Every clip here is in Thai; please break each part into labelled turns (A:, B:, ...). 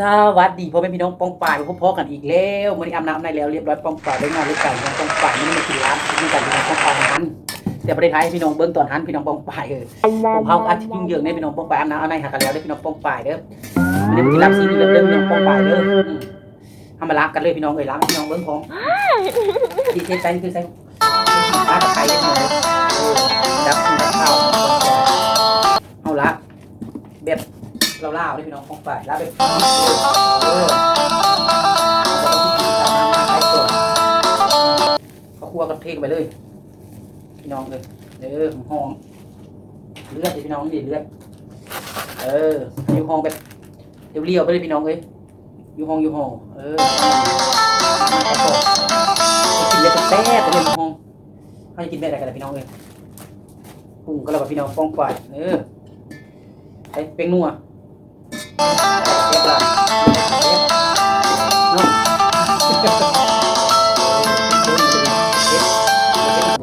A: สวัสดีพ่อแม่พี่น้องป้องป่ายพบพ่อกันอีกแล้วมื่อนี้อาบน้ำในแล้วเรียบร้อยป้องป่ายได้งานได้ไก่น้องป้องป่ายไม่ได้มากินร้านกินไก่ที่น้องปองป่ายหันแต่ประเทศไทยให้พี่น้องเบิ้งตอนหันพี่น้องป้องป่ายเออผมเฮาอาทิตย์ยิ่งเยอะเนี่ยพี่น้องป้องป่ายอาบน้ำเอาในหักกันแล้วได้พี่น้องป้องป่ายเด้อไม่ได้มากินร้านซีนี่เด้อพี่น้องป้องป่ายเด้ออืมเอาล้างกันเลยพี่น้องเอ้ยล้างพี่น้องเบิ้งของดีเทใส่คือใส่ปลาตะไคร้เล็กน้อยเออดับดับข้าวเอาละแบบ เราล่าเลยพี่น้องป้องป่ายล้างแบบเออเขาคั่วกันเทงไปเลย พี่น้องเลยเออหอมเลือดเลยพี่น้องนี่เลือดเอออยู่ห้องแบบเรียวๆไปเลยพี่น้องเลยอยู่ห้องอยู่ห้องเออกินเลยแซ่บไปเลยห้องเขาจะกินได้อะไรกันล่พี่น้องเลยปรุงก็แล้วพี่น้องฟองกวาดเออใส่เป็นนัว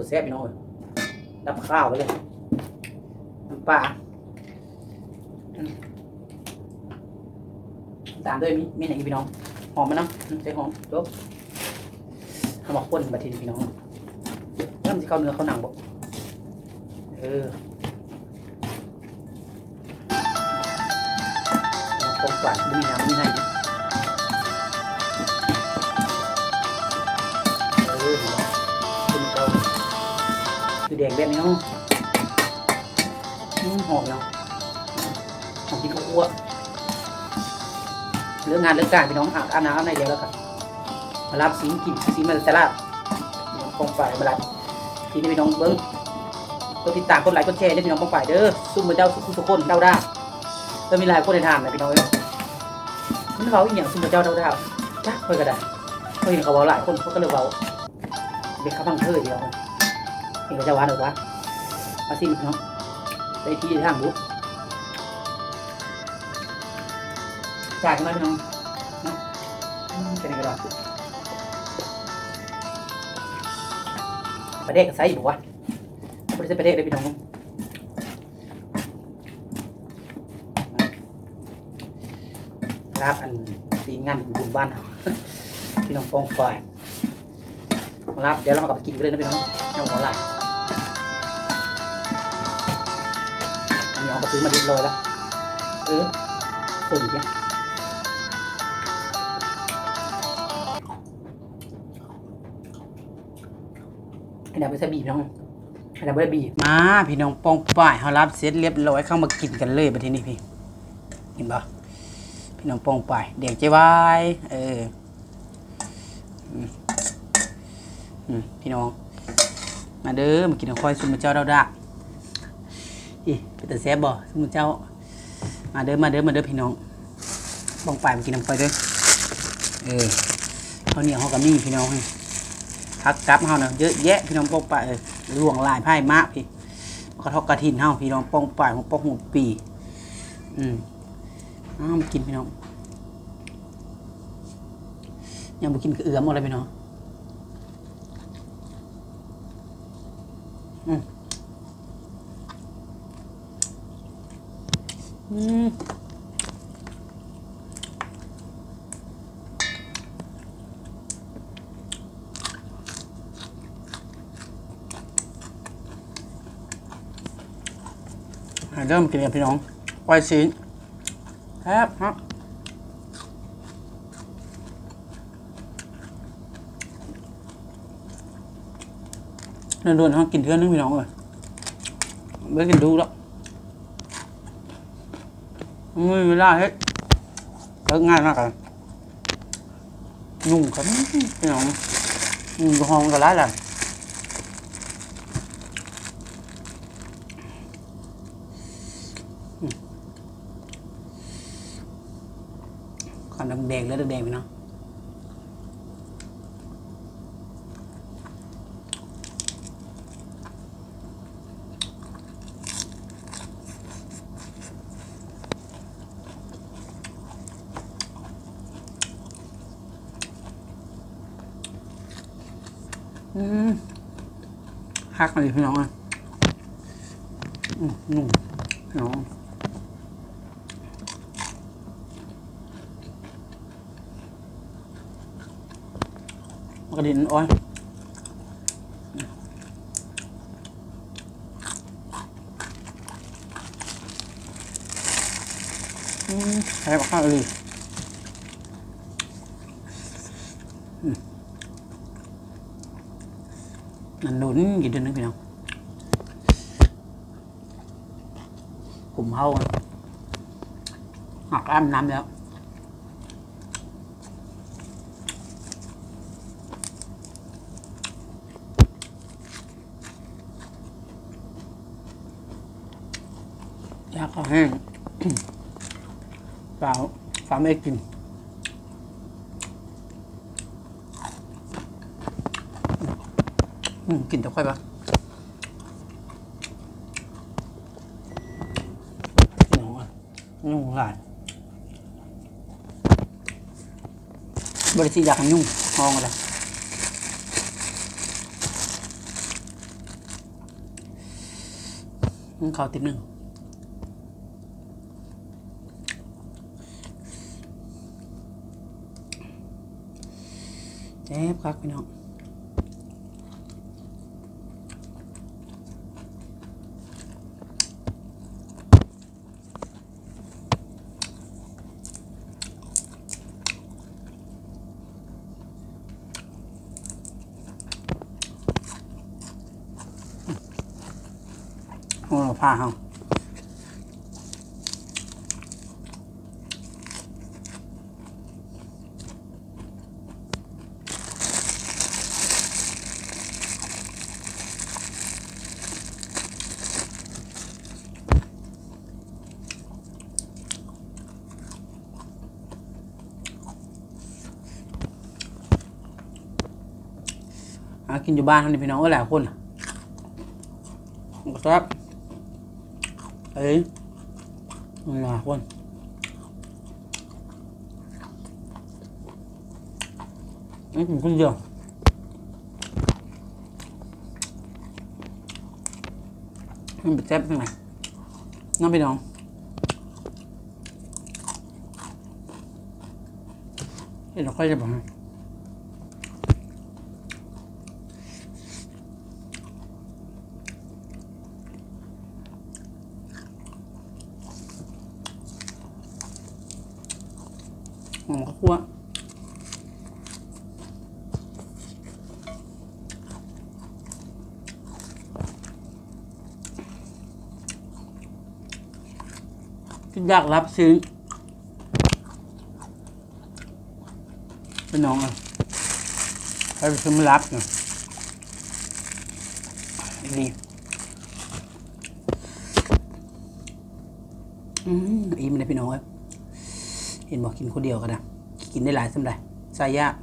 A: แซ่บพี่น้องเลยรับข้าวไปเลยน้ำปลาตามด้วยมีมีไหนพี่น้อง หอมไหมเนาะใส่หอมจบทำหมกข้นบัทีนี้พี่น้องเริ่มจะเข้าเนื้อเข้าหนังบ่เออ คงก่อนมีน้ำมีไหนเออพี่น้องคุณเกาคือแดงแบบนี้เนาะหอมเนาะหอมกินข้าวคั่วเรื่องงานเรื่องการพี่น้องอาบอาบน้ำในเดียวแล้วกันมารับสิงกินสิงมาแต่ละกองฝ่ายมารับทีนี้พี่น้องเบิ้งกดติดตามกดไลค์กดแชร์ด้วยพี่น้องกองฝ่ายเด้อซุ่มมือเจ้าทุกคนเดาได้ เออมีลายคนในทางนะพี่น้องเอ้ยมันเขาอีกอย่างซุ่มมือเจ้าเดาได้จ้าค่อยก็ได้ค่อยเห็นเขาเว้าหลายคนเขาก็เลยเว้าเด็กเขาพังเธอเดียวเห็นเขาจะว่าหรือวะมาสิพี่น้องได้ที่ทางบุ๊จายกันไหมพี่น้องเนะเป็นยังไงล่ะประเด็กใส่อยู่วะไม่ได้ใส่ประเด็กเลยพี่น้อง รับอันทีงานบุญบ้านพี่น้องฟองฝ่ายมารับเดี๋ยวเรามากลับไปกินกันเลยนะพี่น้องเอาหัวไหล่อันนี้เอาไปซื้อมาเรียบร้อยแล้วเออสุ่มเนี่ยอันดับไม่ใช่บีบน้องอันดับไม่ได้บีมาพี่น้องปองป่ายเขารับเสร็จเรียบร้อยเข้ามากินกันเลยประเทศนี้พี่เห็นปะ น้องปองป่ายเด็กเจ้าวายเออพี่น้อง มาเด้อมากินข้าวคอยซุมเจ้าดาวดาอีเป็นตาแซ่บบ่ซุมเจ้า มาเด้อมาเด้อมาเด้อพี่น้องปองป่ายมากินน้ำไฟเด้อเออข้าวเหนียวเขากับนี่พี่น้องให้พักกลับเฮาเนาะเยอะแยะพี่น้องปองป่ายเอ้ยหลวงลายไพ่มากพี่กระทอกกระถินเฮาพี่น้องปองป่ายของปองหูปี อืม อ้าวมากินพี่น้องยังบ่กินก็เอือมหมดเลยพี่น้องอืมอืมให้เริ่มกินกันพี่น้องไวซีน แทบครับเดินๆเขากินเทื่อนนึงพี่น้องเลยไม่กินดูแล้วไม่เวลาเฮ็ดเลิกง่ายมากเลยนุ่งครับพี่น้องนุ่งก็ห้องก็ร้ายแหละ แดงเลือดแดงไปเนาะฮักเลยพี่น้องอะนุ่มพี่น้อง กระดินอ้อยอืมใช้กับข้าวเลยนั่นหนุนกี่เดือนนึงพี่น้องกลุ่มเฮาหักอ้ามน้ำแล้ว ยาข้าวแห้งเปล่าฟ้าไม่กินกินแต่ค่อยปะหนูอะยุ่งหลายบริษัทอยากให้ยุ่งมองอะไรเขาวติดหนึ่ง เจ็บครับพี่น้องโอ้เราผ้าเฮา หากินอยู่บ้านเท่านี้พี่น้องก็หลายคนน่ะมับเอ้ยหลายคนนี่กินคนเดียวมันเป็นแซ่บข้างในน้องพี่น้องเดี๋ยวเราค่อยจะบอกให้ หอมข้าวคั่วอยากรับซื้อเป็นน้องอะให้ไปซื้อมารับเนาะดีอืมอิ่มเลยพี่น้องเอ้ย เห็นบอกกินคนเดียวกันนะกินได้หลายสำหรับใส่ยาก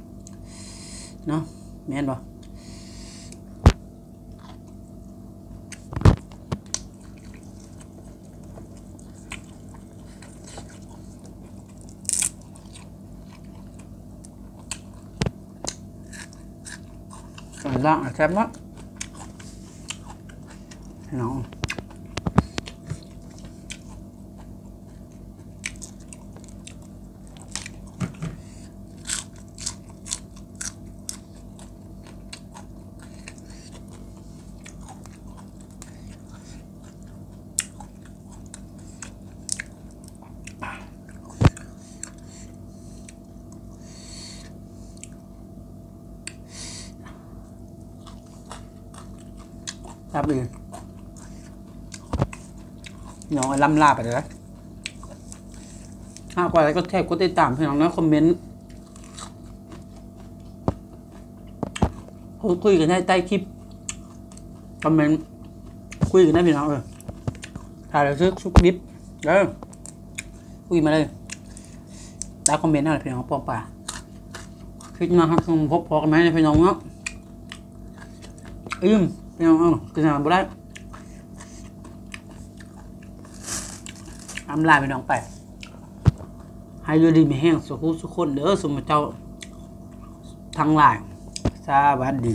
A: เนาะแม่นบอกส่วนล่างอะแซ่บมากน้อง ครับดีน้องล่ำลาไปเลยนะถ้ากว่าอะไรก็แท็กก็ติดตามพี่น้องนะคอมเมนต์คุยกันได้ใต้คลิปคอมเมนต์คุยกันได้พี่น้องเออถ่ายแล้วซื้อชุกดิบเออคุยมาเลยได้คอมเมนต์อะไรพี่น้องปองป่าคลิปหนะครับคงพบพอกันไหมพี่น้องเนาะอืม พี่น้องเอากินอาหารบ่ได้อำลาไปน้องไป ให้อยู่ดีมีแห้งสุขุสุขคนเด้อสมเจ้าทั้งหลายสวัสดี